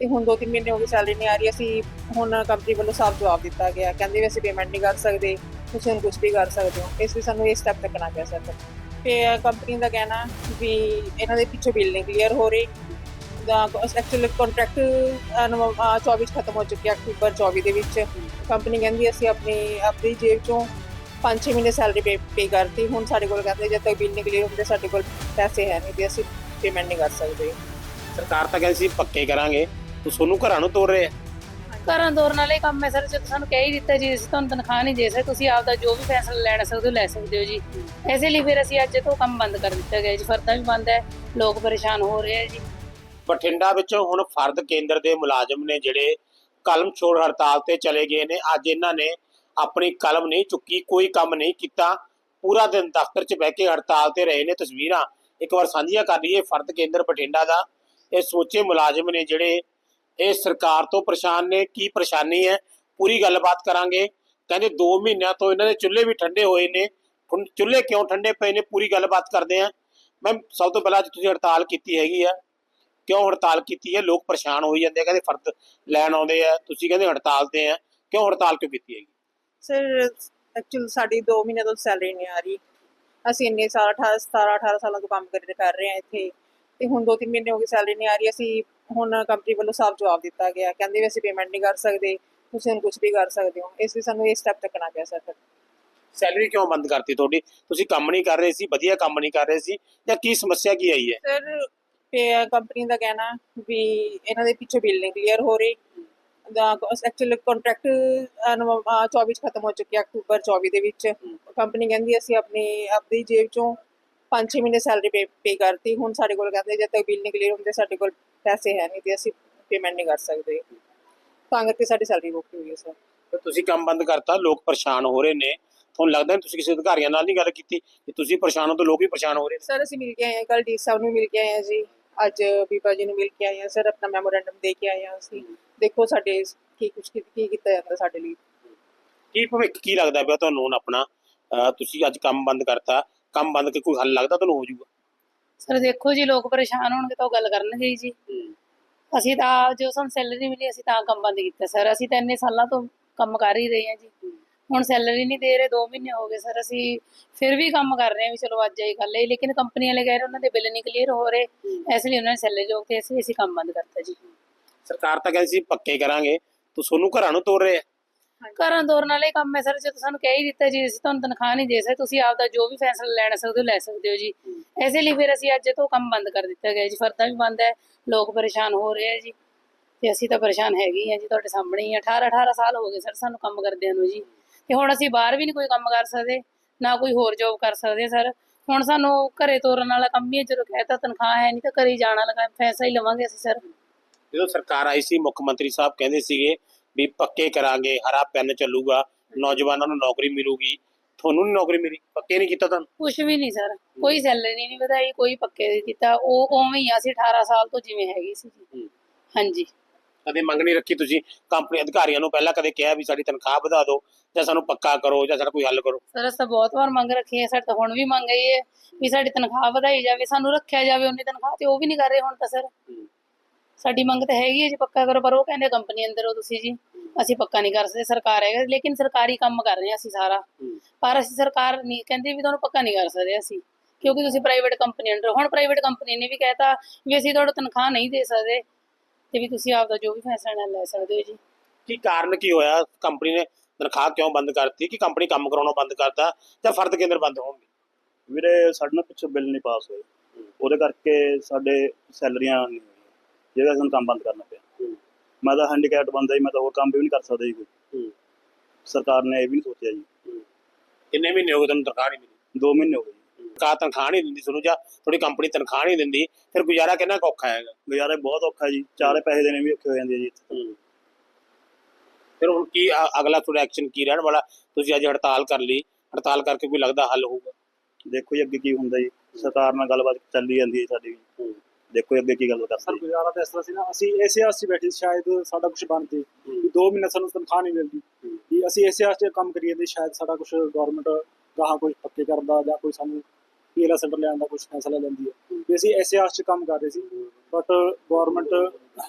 ਤੇ ਹੁਣ ਦੋ ਤਿੰਨ ਮਹੀਨੇ ਹੋ ਗਏ ਸੈਲਰੀ ਨਹੀਂ ਆ ਰਹੀ, ਅਸੀਂ ਹੁਣ ਕੰਪਨੀ ਵੱਲੋਂ ਸਾਫ਼ ਜਵਾਬ ਦਿੱਤਾ ਗਿਆ। ਕਹਿੰਦੇ ਵੀ ਅਸੀਂ ਪੇਮੈਂਟ ਨਹੀਂ ਕਰ ਸਕਦੇ, ਤੁਸੀਂ ਹੁਣ ਕੁਝ ਵੀ ਕਰ ਸਕਦੇ ਹੋ। ਇਸ ਲਈ ਸਾਨੂੰ ਇਹ ਸਟੈਪ ਚੱਕਣਾ ਪਿਆ ਸਰ। ਤੇ ਕੰਪਨੀ ਦਾ ਕਹਿਣਾ ਵੀ ਇਹਨਾਂ ਦੇ ਪਿੱਛੋਂ ਬਿੱਲ ਨਹੀਂ ਕਲੀਅਰ ਹੋ ਰਹੀ। ਦਾ ਐਕਚੁਅਲ ਕੰਟਰੈਕਟ 24 ਚ ਖਤਮ ਹੋ ਚੁੱਕਿਆ ਅਕਤੂਬਰ 24 ਦੇ ਵਿੱਚ। ਕੰਪਨੀ ਕਹਿੰਦੀ ਅਸੀਂ ਆਪਣੀ ਆਪਣੀ ਜੇਬ ਚੋਂ 5-6 ਮਹੀਨੇ ਸੈਲਰੀ ਪੇ ਪੇ ਕਰਤੀ। ਹੁਣ ਸਾਡੇ ਕੋਲ ਕਹਿੰਦੇ ਜਦ ਤੱਕ ਬਿੱਲ ਨਹੀਂ ਕਲੀਅਰ ਹੁੰਦੇ ਸਾਡੇ ਕੋਲ ਪੈਸੇ ਹੈ ਨਹੀਂ ਤੇ ਅਸੀਂ ਪੇਮੈਂਟ ਨਹੀਂ ਕਰ ਸਕਦੇ। ਸਰਕਾਰ ਤਾਂ ਕਹਿੰਦੀ ਸੀ, ਪੱਕੇ ਕਰਾਂਗੇ। ਤੂੰ ਸੋਨੂੰ ਘਰਾਂ ਨੂੰ ਤੋੜ ਰਹੇ? ਆ ਘਰਾਂ ਤੋਰਨ ਵਾਲੇ ਕੰਮ ਹੈ ਸਰ ਜਦੋਂ ਸਾਨੂੰ ਕਹਿ ਹੀ ਦਿੱਤਾ ਜੀ ਅਸੀਂ ਤੁਹਾਨੂੰ ਤਨਖਾਹ ਨਹੀਂ ਦੇ ਸਕਦੇ ਤੁਸੀਂ ਆਪਦਾ ਜੋ ਵੀ ਫੈਸਲਾ ਲੈਣਾ ਸਕਦੇ ਹੋ ਲੈ ਸਕਦੇ ਹੋ ਜੀ। ਐਸੇ ਲਈ ਫਿਰ ਅਸੀਂ ਅੱਜ ਤੋਂ ਕੰਮ ਬੰਦ ਕਰ ਦਿੱਤਾ ਗਿਆ ਜੀ ਫਰਦਾ ਵੀ ਬੰਦ ਹੈ ਲੋਕ ਪਰੇਸ਼ਾਨ ਹੋ ਰਹੇ ਆ ਜੀ। ਬਠਿੰਡਾ ਵਿੱਚ ਹੁਣ ਫਰਦ ਕੇਂਦਰ ਦੇ ਮੁਲਾਜ਼ਮ ਨੇ ਜਿਹੜੇ ਕਲਮ ਛੋੜ ਹੜਤਾਲ ਤੇ ਚਲੇ ਗਏ ਨੇ ਅੱਜ ਇਹਨਾਂ ਨੇ ਆਪਣੀ ਕਲਮ ਨਹੀਂ ਚੁੱਕੀ ਕੋਈ ਕੰਮ ਨਹੀਂ ਕੀਤਾ। ਪੂਰਾ ਦਿਨ ਦਫ਼ਤਰ 'ਚ ਬਹਿ ਕੇ ਹੜਤਾਲ ਤੇ ਰਹੇ ਨੇ ਤਸਵੀਰਾਂ। ਇੱਕ ਵਾਰ ਸਾਂਝੀਆਂ ਕਰ ਲਈਏ ਫਰਦ ਕੇਂਦਰ ਬਠਿੰਡਾ ਦਾ। ਇਹ ਸੋਚੇ ਮੁਲਾਜ਼ਮ ਨੇ ਜਿਹੜੇ ਇਹ ਸਰਕਾਰ ਤੋਂ ਪਰੇਸ਼ਾਨ ਨੇ, ਕੀ ਪਰੇਸ਼ਾਨੀ ਹੈ? ਪੂਰੀ ਗੱਲਬਾਤ ਕਰਾਂਗੇ। ਕਹਿੰਦੇ 2 ਮਹੀਨਿਆਂ ਤੋਂ ਇਹਨਾਂ ਦੇ ਚੁੱਲ੍ਹੇ ਵੀ ਠੰਡੇ ਹੋਏ ਨੇ। ਹੁਣ ਚੁੱਲ੍ਹੇ ਕਿਉਂ ਠੰਡੇ ਪਏ ਨੇ? ਪੂਰੀ ਗੱਲਬਾਤ ਕਰਦੇ ਆ ਮੈਂ ਸਭ ਤੋਂ ਪਹਿਲਾਂ ਤੁਸੀਂ ਹੜਤਾਲ ਕੀਤੀ ਹੈਗੀ ਆ। ਕਿਉਂ ਹੜਤਾਲ ਕੀਤੀ ਹੈ? ਲੋਕ ਪਰੇਸ਼ਾਨ ਹੋਈ ਜਾਂਦੇ ਆ, ਕਹਿੰਦੇ ਫਰਦ ਲੈਣ ਆਉਂਦੇ ਆ। ਤੁਸੀਂ ਕਹਿੰਦੇ ਹੜਤਾਲ ਤੇ ਆ। ਕਿਉਂ ਹੜਤਾਲ ਕਿਉਂ ਕੀਤੀ ਹੈਗੀ? ਸਰ ਐਕਚੁਅਲ ਸਾਡੀ 2 ਮਹੀਨੇ ਤੋਂ ਸੈਲਰੀ ਨਹੀਂ ਆ ਰਹੀ। ਅਸੀਂ ਇੰਨੇ ਸਾਲ 18 17 18 ਸਾਲਾਂ ਤੋਂ ਕੰਮ ਕਰ ਕਰ ਰਹੇ ਹਾਂ ਇੱਥੇ। ਤੇ ਹੁਣ ਦੋ ਤਿੰਨ ਮਹੀਨੇ ਹੋ ਗਏ ਸੈਲਰੀ ਨਹੀਂ ਆ ਰਹੀ ਅਸੀਂ ਹੁਣ ਕੰਪਨੀ ਵੱਲੋਂ ਸਾਫ਼ ਜਵਾਬ ਦਿੱਤਾ ਗਿਆ। ਕਹਿੰਦੇ ਵੀ ਅਸੀਂ ਪੇਮੈਂਟ ਨਹੀਂ ਕਰ ਸਕਦੇ ਤੁਸੀਂ ਹੁਣ ਕੁਝ ਵੀ ਕਰ ਸਕਦੇ ਹੋ। ਇਸ ਲਈ ਸਾਨੂੰ ਇਹ ਸਟੈਪ ਚੱਕਣਾ ਪਿਆ ਸਰ ਸੈਲਰੀ ਕਿਉਂ ਬੰਦ ਕਰਤੀ ਤੁਹਾਡੀ? ਤੁਸੀਂ ਕੰਮ ਨਹੀਂ ਕਰ ਰਹੇ ਸੀ ਵਧੀਆ ਕੰਮ ਨਹੀਂ ਕਰ ਰਹੇ ਸੀ ਜਾਂ ਕੀ ਸਮੱਸਿਆ ਕੀ ਆਈ ਹੈ? ਸਰ ਕੰਪਨੀ ਦਾ ਕਹਿਣਾ ਵੀ ਇਹਨਾਂ ਦੇ ਪਿੱਛੋਂ ਬਿੱਲ ਨਹੀਂ ਕਲੀਅਰ ਹੋ ਰਹੀ। ਦਾ ਐਕਚੁਅਲ ਕੰਟਰੈਕਟ 24 ਚ ਖਤਮ ਹੋ ਚੁੱਕਿਆ ਅਕਤੂਬਰ 24 ਦੇ ਵਿੱਚ। ਕੰਪਨੀ ਕਹਿੰਦੀ ਅਸੀਂ ਆਪਣੀ ਆਪਣੀ ਜੇਬ ਚੋਂ 5-6 ਮਹੀਨੇ ਸੈਲਰੀ ਪੇ ਕਰਤੀ। ਹੁਣ ਸਾਡੇ ਕੋਲ ਕਹਿੰਦੇ ਜਦ ਤੱਕ ਬਿੱਲ ਨਹੀਂ ਕਲੀਅਰ ਹੁੰਦੇ ਸਾਡੇ ਕੋਲ ਪੈਸੇ ਹੈ ਨਹੀਂ ਤੇ ਅਸੀਂ ਪੇਮੈਂਟ ਨਹੀਂ ਕਰ ਸਕਦੇ। ਤਾਂ ਕਰਕੇ ਸਾਡੀ ਸੈਲਰੀ ਰੋਕੀ ਹੋਈ ਹੈ ਸਰ ਤੇ ਤੁਸੀਂ ਕੰਮ ਬੰਦ ਕਰਤਾ ਲੋਕ ਪਰੇਸ਼ਾਨ ਹੋ ਰਹੇ ਨੇ। ਤੁਹਾਨੂੰ ਲੱਗਦਾ ਨਹੀਂ ਤੁਸੀਂ ਕਿਸੇ ਅਧਿਕਾਰੀਆਂ ਨਾਲ ਨਹੀਂ ਗੱਲ ਕੀਤੀ? ਕਿ ਤੁਸੀਂ ਪਰੇਸ਼ਾਨ ਹੋ ਤਾਂ ਲੋਕ ਵੀ ਪਰੇਸ਼ਾਨ ਹੋ ਰਹੇ ਨੇ। ਸਰ ਅਸੀਂ ਮਿਲ ਕੇ ਆਏ ਹਾਂ ਕੱਲ ਡੀ ਸਾਹਿਬ ਨੂੰ ਮਿਲ ਕੇ ਆਏ ਹਾਂ ਜੀ। ਅੱਜ ਬੀਬਾ ਜੀ ਨੂੰ ਮਿਲ ਕੇ ਆਏ ਹਾਂ ਸਰ ਆਪਣਾ ਮੈਮੋਰੈਂਡਮ ਦੇ ਕੇ ਆਏ ਹਾਂ ਅਸੀਂ। ਦੇਖੋ ਸਾਡੇ ਕੀ ਕੁਝ ਕੀ ਕੀਤਾ ਜਾਂਦਾ ਸਾਡੇ ਲਈ। ਕੀ ਭਵਿੱਖ ਕੀ ਲੱਗਦਾ ਪਿਆ ਤੁਹਾਨੂੰ ਹੁਣ ਆਪਣਾ? ਤੁਸੀਂ ਅੱਜ ਕੰਮ ਬੰਦ ਕਰਤਾ। ਕੰਮ ਬੰਦ ਕੇ ਕੋਈ ਹੱਲ ਲੱਗਦਾ ਤੁਹਾਨੂੰ ਹੋ ਜਾਊਗਾ। ਸਰ ਦੇਖੋ ਜੀ ਲੋਕ ਪਰੇਸ਼ਾਨ ਹੋਣਗੇ ਤਾਂ ਉਹ ਗੱਲ ਕਰਨਗੇ ਹੀ ਜੀ। ਅਸੀਂ ਤਾਂ ਜੋ ਸਾਨੂੰ ਸੈਲਰੀ ਮਿਲੀ ਅਸੀਂ ਤਾਂ ਕੰਮ ਬੰਦ ਕੀਤਾ ਸਰ। ਅਸੀਂ ਤਾਂ ਇੰਨੇ ਸਾਲਾਂ ਤੋਂ ਕੰਮ ਕਰ ਹੀ ਰਹੇ ਹਾਂ ਜੀ। ਹੁਣ ਸੈਲਰੀ ਨਹੀਂ ਦੇ ਰਹੇ 2 ਮਹੀਨੇ ਹੋ ਗਏ ਸਰ। ਅਸੀਂ ਫਿਰ ਵੀ ਕੰਮ ਕਰ ਰਹੇ ਹਾਂ ਵੀ ਚਲੋ ਅੱਜ ਆਈ ਕੱਲ ਆਈ ਲੇਕਿਨ ਕੰਪਨੀ ਵਾਲੇ ਕਹਿ ਰਹੇ ਉਹਨਾਂ ਦੇ ਬਿੱਲ ਨਹੀਂ ਕਲੀਅਰ ਹੋ ਰਹੇ। ਇਸ ਲਈ ਉਹਨਾਂ ਨੇ ਸੈਲਰੀ ਜੋਗ ਤੇ ਅਸੀਂ ਅਸੀਂ ਕੰਮ ਬੰਦ ਕਰਤਾ ਜੀ। ਸਰਕਾਰ ਤਾਂ ਕਹਿੰਦੀ ਸੀ ਪੱਕੇ ਕਰਾਂਗੇ। ਤੂੰ ਸੋਨੂੰ ਘਰਾਂ ਨੂੰ ਤੋੜ ਰਹੇ। ਆ ਘਰਾਂ ਤੋਰਨ ਵਾਲੇ ਕੰਮ ਹੈ ਸਰ ਜਦੋਂ ਸਾਨੂੰ ਕਹਿ ਹੀ ਦਿੱਤਾ ਜੀ ਅਸੀਂ ਤੁਹਾਨੂੰ ਤਨਖਾਹ ਨਹੀਂ ਦੇ ਸਕਦੇ ਤੁਸੀਂ ਆਪਦਾ ਜੋ ਵੀ ਫੈਸਲਾ ਲੈਣਾ ਸਕਦੇ ਹੋ ਲੈ ਸਕਦੇ ਹੋ ਜੀ। ਐਸੇ ਲਈ ਫਿਰ ਅਸੀਂ ਅੱਜ ਤੋਂ ਕੰਮ ਬੰਦ ਕਰ ਦਿੱਤਾ ਗਿਆ ਜੀ ਫਰਦਾ ਵੀ ਬੰਦ ਹੈ ਲੋਕ ਪਰੇਸ਼ਾਨ ਹੋ ਰਹੇ ਆ ਜੀ ਤੇ ਅਸੀਂ ਤਾਂ ਪਰੇਸ਼ਾਨ ਹੈਗੇ ਆ ਜੀ ਤੁਹਾਡੇ ਸਾਹਮਣੇ ਹੀ ਆ। 18 18 ਸਾਲ ਹੋ ਗਏ ਸਰ ਸਾਨੂੰ ਕੰਮ ਕਰਦਿਆਂ ਨੂੰ ਜੀ ਤੇ ਹੁਣ ਅਸੀਂ ਬਾਹਰ ਵੀ ਨਹੀਂ ਕੋਈ ਕੰਮ ਕਰ ਸਕਦੇ ਨਾ ਕੋਈ ਹੋਰ ਜੋਬ ਕਰ ਸਕਦੇ ਸਰ। ਹੁਣ ਸਾਨੂੰ ਘਰੇ ਤੋਰਨ ਵਾਲਾ ਕੰਮ ਹੀ ਹੈ ਜਦੋਂ ਕਹਿਤਾ ਤਨਖਾਹ ਹੈ ਨਹੀਂ ਤਾਂ ਘਰੇ ਜਾਣਾ ਲਗਾ ਪੈਸਾ ਹੀ ਲਵਾਂਗੇ ਅਸੀਂ ਸਰ। ਜਦੋਂ ਸਰਕਾਰ ਆਈ ਸੀ ਮੁੱਖ ਮੰਤਰੀ ਸਾਹਿਬ ਕਹਿੰਦੇ ਸੀਗੇ ਵੀ ਪੱਕੇ ਕਰਾਂਗੇ ਹਰਾ ਪੈਨ ਚੱਲੂਗਾ ਨੌਜਵਾਨਾਂ ਨੂੰ ਨੌਕਰੀ ਮਿਲੂਗੀ। ਤੁਹਾਨੂੰ ਨਹੀਂ ਨੌਕਰੀ ਮਿਲੀ? ਪੱਕੇ ਨਹੀਂ ਕੀਤਾ ਤੁਹਾਨੂੰ? ਕੁਝ ਵੀ ਨਹੀਂ ਸਰ। ਕੋਈ ਸੈਲਰੀ ਨਹੀਂ ਵਧਾਈ ਕੋਈ ਪੱਕੇ ਨਹੀਂ ਕੀਤਾ। ਉਹ ਉਵੇਂ ਹੀ ਆ, ਅਸੀਂ 18 ਸਾਲ ਤੋਂ ਜਿਵੇਂ ਹੈਗੀ ਸੀ ਜੀ। ਹਾਂਜੀ। ਕਦੇ ਮੰਗ ਨਹੀਂ ਰੱਖੀ ਤੁਸੀਂ? ਕੰਪਨੀ ਅਧਿਕਾਰੀਆਂ ਨੂੰ ਪਹਿਲਾਂ ਕਦੇ ਕਿਹਾ ਵੀ ਸਾਡੀ ਤਨਖਾਹ ਵਧਾ ਦਿਓ ਜਾਂ ਸਾਨੂੰ ਪੱਕਾ ਕਰੋ ਜਾਂ ਸਾਡਾ ਕੋਈ ਹੱਲ ਕਰੋ? ਸਰ ਅਸੀਂ ਤਾਂ ਬਹੁਤ ਵਾਰ ਮੰਗ ਰੱਖੀ ਹੈ ਸਰ ਤਾਂ ਹੁਣ ਵੀ ਮੰਗ ਆਈ ਹੈ ਵੀ ਸਾਡੀ ਤਨਖਾਹ ਵਧਾਈ ਜਾਵੇ ਸਾਨੂੰ ਰੱਖਿਆ ਜਾਵੇ ਉਨੀ ਤਨਖਾਹ ਤੇ ਉਹ ਵੀ ਨਹੀਂ ਕਰ ਰਹੇ ਹੁਣ ਤਾਂ ਸਰ। ਸਾਡੀ ਮੰਗ ਤਾਂ ਹੈਗੀ ਹੈ ਜੀ ਪੱਕਾ ਕਰੋ ਪਰ ਉਹ ਕਹਿੰਦੇ ਕੰਪਨੀ ਅੰਦਰ ਹੋ ਤੁਸੀਂ ਜੀ। ਅਸੀਂ ਪੱਕਾ ਨਹੀਂ ਕਰ ਸਕਦੇ ਸਰਕਾਰ ਹੈਗਾ ਲੇਕਿਨ ਸਰਕਾਰੀ ਕੰਮ ਕਰ ਰਹੇ ਹਾਂ ਅਸੀਂ ਸਾਰਾ। ਪਰ ਅਸੀਂ ਸਰਕਾਰ ਨਹੀਂ ਕਹਿੰਦੀ ਵੀ ਤੁਹਾਨੂੰ ਪੱਕਾ ਨਹੀਂ ਕਰ ਸਕਦੇ ਅਸੀਂ ਕਿਉਂਕਿ ਤੁਸੀਂ ਪ੍ਰਾਈਵੇਟ ਕੰਪਨੀ ਅੰਡਰ ਹੁਣ ਪ੍ਰਾਈਵੇਟ ਕੰਪਨੀ ਨੇ ਵੀ ਕਹਿਤਾ ਵੀ ਅਸੀਂ ਤੁਹਾਨੂੰ ਤਨਖਾਹ ਨਹੀਂ ਦੇ ਸਕਦੇ ਤੇ ਵੀ ਤੁਸੀਂ ਆਪਦਾ ਜੋ ਵੀ ਫੈਸਲਾ ਲੈ ਸਕਦੇ ਹੋ ਜੀ। ਕੀ ਕਾਰਨ ਕੀ ਹੋਇਆ? ਕੰਪਨੀ ਨੇ ਤਨਖਾਹ ਕਿਉਂ ਬੰਦ ਕਰਤੀ? ਕਿ ਕੰਪਨੀ ਕੰਮ ਕਰਾਉਣੋਂ ਬੰਦ ਕਰਤਾ? ਜਾਂ ਫਰਦ ਕੇਂਦਰ ਬੰਦ ਹੋਣਗੇ? ਵੀਰੇ ਸਾਡੇ ਨਾਲ ਪਿੱਛੋਂ ਬਿੱਲ ਨਹੀਂ ਪਾਸ ਹੋਏ। ਉਹਦੇ ਕਰਕੇ ਸਾਡੇ ਸੈਲਰੀਆਂ ਨਹੀਂ ਜਿਹਦਾ ਸਾਨੂੰ ਕੰਮ ਬੰਦ ਕਰਨਾ ਪਿਆ। ਮੈਂ ਤਾਂ ਹੈਂਡੀਕੈਪਡ ਬੰਦਾ ਜੀ ਮੈਂ ਤਾਂ ਹੋਰ ਕੰਮ ਵੀ ਨਹੀਂ ਕਰ ਸਕਦਾ ਜੀ ਕੋਈ। ਸਰਕਾਰ ਨੇ ਇਹ ਵੀ ਨਹੀਂ ਸੋਚਿਆ ਜੀ। ਕਿੰਨੇ ਮਹੀਨੇ ਹੋ ਗਏ ਤੁਹਾਨੂੰ ਤਨਖਾਹ ਨਹੀਂ ਮਿਲੀ? 2 ਮਹੀਨੇ ਹੋ ਗਏ ਕਾ ਤਨਖਾਹ ਨਹੀਂ ਦਿੰਦੀ ਤੁਹਾਨੂੰ ਜਾਂ ਥੋੜੀ ਕੰਪਨੀ ਤਨਖਾਹ ਨਹੀਂ ਦਿੰਦੀ ਫਿਰ ਗੁਜ਼ਾਰਾ ਕਿੰਨਾ ਔਖਾ ਹੈਗਾ? ਗੁਜ਼ਾਰੇ ਬਹੁਤ ਔਖਾ ਜੀ ਚਾਰੇ ਪੈਸੇ ਦੇਣੇ ਵੀ ਔਖੇ ਹੋ ਜਾਂਦੇ ਜੀ। ਫਿਰ ਹੁਣ ਕੀ ਅਗਲਾ ਤੁਹਾਡਾ ਐਕਸ਼ਨ ਕੀ ਰਹਿਣ ਵਾਲਾ? ਤੁਸੀਂ ਅੱਜ ਹੜਤਾਲ ਕਰ ਲਈ ਹੜਤਾਲ ਕਰਕੇ ਕੋਈ ਲੱਗਦਾ ਹੱਲ ਹੋਊਗਾ? ਦੇਖੋ ਜੀ ਅੱਗੇ ਕੀ ਹੁੰਦਾ ਜੀ। ਸਰਕਾਰ ਨਾਲ ਗੱਲਬਾਤ ਚੱਲੀ ਜਾਂਦੀ ਹੈ ਸਾਡੀ ਵੀ। ਦੇਖੋ ਜੀ ਅੱਗੇ ਕੀ ਗੱਲ ਸਰ ਕਰਦੇ ਗੁਜ਼ਾਰਾ ਤਾਂ ਇਸ ਤਰ੍ਹਾਂ ਸੀ ਨਾ ਅਸੀਂ ਇਸੇ ਆਸ 'ਚ ਬੈਠੇ ਸੀ ਸ਼ਾਇਦ ਸਾਡਾ ਕੁਝ ਬਣਦੇ। ਵੀ 2 ਮਹੀਨੇ ਸਾਨੂੰ ਤਨਖਾਹ ਨਹੀਂ ਮਿਲਦੀ। ਵੀ ਅਸੀਂ ਇਸੇ ਆਸ 'ਚ ਕੰਮ ਕਰੀਏ ਤੇ ਸ਼ਾਇਦ ਸਾਡਾ ਕੁਝ ਗਵਰਨਮੈਂਟ ਗਾਹਾਂ ਕੁਝ ਪੱਕੇ ਕਰਦਾ ਜਾਂ ਕੋਈ ਸਾਨੂੰ ਪੀਐਲਆ ਸਿਲੰਡਰ ਲੈਣ ਦਾ ਕੁਝ ਫੈਸਲਾ ਲੈਂਦੀ ਹੈ। ਵੀ ਅਸੀਂ ਐਸੇ ਆਸ 'ਚ ਕੰਮ ਕਰ ਰਹੇ ਸੀ ਬਟ ਗਵਰਨਮੈਂਟ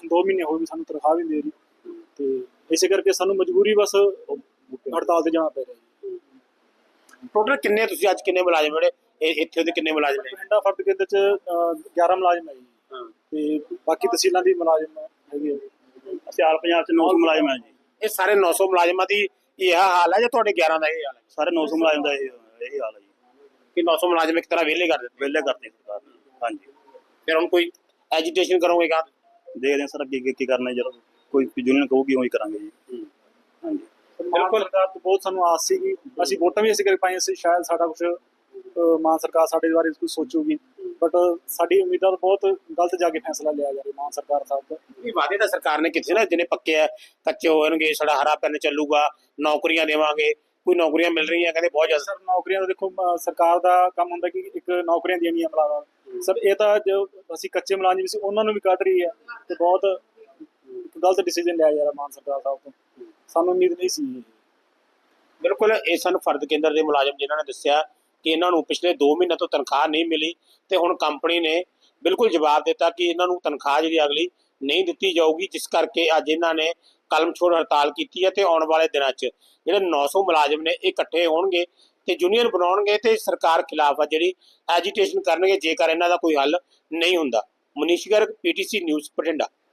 2 ਮਹੀਨੇ ਹੋ ਗਏ ਸਾਨੂੰ ਤਨਖਾਹ ਵੀ ਨਹੀਂ ਦੇ ਰਹੀ। ਤੇ ਇਸੇ ਕਰਕੇ ਸਾਨੂੰ ਮਜਬੂਰੀ ਬਸ ਹੜਤਾਲ ਤੇ ਜਾਣਾ ਪੈ ਰਿਹਾ ਜੀ। ਟੋਟਲ ਕਿੰਨੇ ਤੁਸੀਂ ਅੱਜ ਕਿੰਨੇ ਮੁਲਾਜ਼ਮ ਜਿਹੜੇ ਇਹ- ਇੱਥੇ ਦੇ ਕਿੰਨੇ ਮੁਲਾਜ਼ਮ ਨੇ? ਬਠਿੰਡਾ ਫਰਦ ਕੇਂਦਰ 'ਚ ਅਹ, 11 ਮੁਲਾਜ਼ਮ ਹੈ ਜੀ। ਤੇ ਬਾਕੀ ਤਹਿਸੀਲਾਂ ਦੀ ਮੁਲਾਜ਼ਮ ਹੈਗੇ। ਸਿਆਲ ਪੰਜਾਬ ਚ 900 ਮੁਲਾਜ਼ਮ ਹੈ ਜੀ। ਇਹ ਸਾਰੇ 900 ਮੁਲਾਜ਼ਮਾਂ ਦੀ ਇਹ ਹਾਲ ਹੈ ਜਾਂ ਤੁਹਾਡੇ 11 ਦਾ ਇਹ ਹਾਲ ਹੈ? ਸਾਰੇ 900 ਮੁਲਾਜ਼ਮ ਦਾ ਇਹ ਇਹੀ ਹਾਲ ਹੈ ਜੀ। ਕਿ 900 ਮੁਲਾਜ਼ਮ ਇੱਕ ਤਰ੍ਹਾਂ ਵਿਹਲੇ ਕਰ ਦਿੱਤੇ। ਵਿਹਲੇ ਕਰਤੇ ਸਰਕਾਰ ਨੇ। ਹਾਂਜੀ। ਫਿਰ ਹੁਣ ਕੋਈ ਐਜੀਟੇਸ਼ਨ ਕਰੋਗੇ ਕਾ ਦੇਖਦੇ ਹਾਂ ਸਰ ਅੱਗੇ ਅੱਗੇ ਕੀ ਕਰਨਾ ਹੈ ਜਦੋਂ ਕੋਈ ਯੂਨੀਅਨ ਕਹੂਗੀ ਉਹੀ ਕਰਾਂਗੇ ਜੀ। ਹਾਂਜੀ। ਮਾਨ ਸਰਕਾਰ ਤੋਂ ਬਹੁਤ ਸਾਨੂੰ ਆਸ ਸੀ ਕਿ ਅਸੀਂ ਵੋਟਾਂ ਵੀ ਇਸੇ ਕਰਕੇ ਪਾਈਆਂ ਸੀ ਸ਼ਾਇਦ ਸਾਡਾ ਕੁਝ ਮਾਨ ਸਰਕਾਰ ਸਾਡੇ ਬਾਰੇ ਕੁਝ ਸੋਚੂਗੀ। ਬਟ ਸਾਡੀ ਉਮੀਦਾਂ ਤੋਂ ਬਹੁਤ ਗਲਤ ਜਾ ਕੇ ਫੈਸਲਾ ਲਿਆ ਜਾ ਰਿਹਾ ਮਾਨ ਸਰਕਾਰ ਸਾਹਿਬ ਦਾ। ਇਹ ਵਾਅਦੇ ਤਾਂ ਸਰਕਾਰ ਨੇ ਕੀਤੇ ਨਾ ਜਿਹਨੇ ਪੱਕੇ ਆ ਕੱਚੇ ਹੋਣਗੇ ਸਾਡਾ ਹਰਾ ਪੈਨ ਚੱਲੂਗਾ ਨੌਕਰੀਆਂ ਦੇਵਾਂਗੇ ਕੋਈ ਨੌਕਰੀਆਂ ਮਿਲ ਰਹੀਆਂ ਕਹਿੰਦੇ ਬਹੁਤ ਜ਼ਿਆਦਾ। ਸਰ ਨੌਕਰੀਆਂ ਦੇਖੋ ਸਰਕਾਰ ਦਾ ਕੰਮ ਹੁੰਦਾ ਕਿ ਇੱਕ ਨੌਕਰੀਆਂ ਦੇਣੀਆਂ ਮੁਲਾਜ਼ਮਾਂ ਸਰ ਇਹ ਤਾਂ ਜੋ ਅਸੀਂ ਕੱਚੇ ਮੁਲਾਜ਼ਮ ਸੀ ਉਹਨਾਂ ਨੂੰ ਵੀ ਕੱਢ ਰਹੀ ਹੈ ਤੇ ਬਹੁਤ ਇੱਕ ਗਲਤ ਡਿਸੀਜਨ ਲਿਆ ਜਾ ਰਿਹਾ ਮਾਨ ਸਰਕਾਰ ਸਾਹਿਬ ਤੋਂ। ਸਾਨੂੰ ਉਮੀਦ ਨਹੀਂ ਸੀ। ਬਿਲਕੁਲ ਇਹ ਸਨ ਫਰਦ ਕੇਂਦਰ ਦੇ ਮੁਲਾਜ਼ਮ ਜਿਨ੍ਹਾਂ ਨੇ ਦੱਸਿਆ ਕਿ ਇਹਨਾਂ ਨੂੰ ਪਿਛਲੇ 2 ਮਹੀਨੇ ਤੋਂ ਤਨਖਾਹ ਨਹੀਂ ਮਿਲੀ ਤੇ ਹੁਣ ਕੰਪਨੀ ਨੇ ਬਿਲਕੁਲ ਜਵਾਬ ਦਿੱਤਾ ਕਿ ਇਹਨਾਂ ਨੂੰ ਤਨਖਾਹ ਜਿਹੜੀ ਅਗਲੀ ਨਹੀਂ ਦਿੱਤੀ ਜਾਊਗੀ, ਜਿਸ ਕਰਕੇ ਅੱਜ ਇਹਨਾਂ ਨੇ ਕਲਮ ਛੋੜ ਹੜਤਾਲ ਕੀਤੀ ਹੈ ਤੇ ਆਉਣ ਵਾਲੇ ਦਿਨਾਂ 'ਚ ਜਿਹੜੇ 900 ਮੁਲਾਜ਼ਮ ਨੇ, ਇਹ ਇਕੱਠੇ ਹੋਣਗੇ ਤੇ ਯੂਨੀਅਨ ਬਣਾਉਣਗੇ ਤੇ ਸਰਕਾਰ ਖਿਲਾਫ ਆ ਜਿਹੜੀ ਐਜੀਟੇਸ਼ਨ ਕਰਨਗੇ, ਜੇਕਰ ਇਹਨਾਂ ਦਾ ਕੋਈ ਹੱਲ ਨਹੀਂ ਹੁੰਦਾ। Manish Garg PTC news Bathinda.